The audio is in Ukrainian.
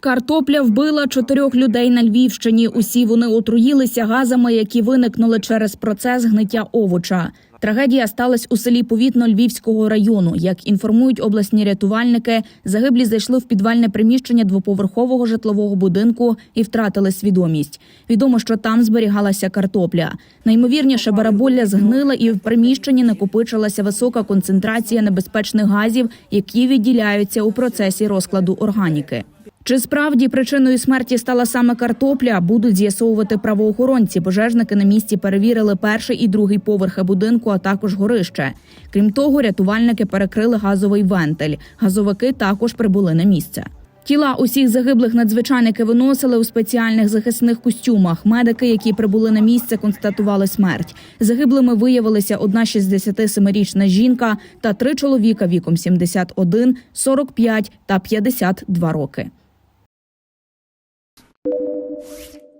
Картопля вбила чотирьох людей на Львівщині. Усі вони отруїлися газами, які виникнули через процес гниття овоча. Трагедія сталася у селі Повітно Львівського району. Як інформують обласні рятувальники, загиблі зайшли в підвальне приміщення двоповерхового житлового будинку і втратили свідомість. Відомо, що там зберігалася картопля. Наймовірніше, бараболля згнила і в приміщенні накопичилася висока концентрація небезпечних газів, які відділяються у процесі розкладу органіки. Чи справді причиною смерті стала саме картопля, будуть з'ясовувати правоохоронці. Пожежники на місці перевірили перший і другий поверхи будинку, а також горище. Крім того, рятувальники перекрили газовий вентиль. Газовики також прибули на місце. Тіла усіх загиблих надзвичайники виносили у спеціальних захисних костюмах. Медики, які прибули на місце, констатували смерть. Загиблими виявилися одна 67-річна жінка та три чоловіка віком 71, 45 та 52 роки. you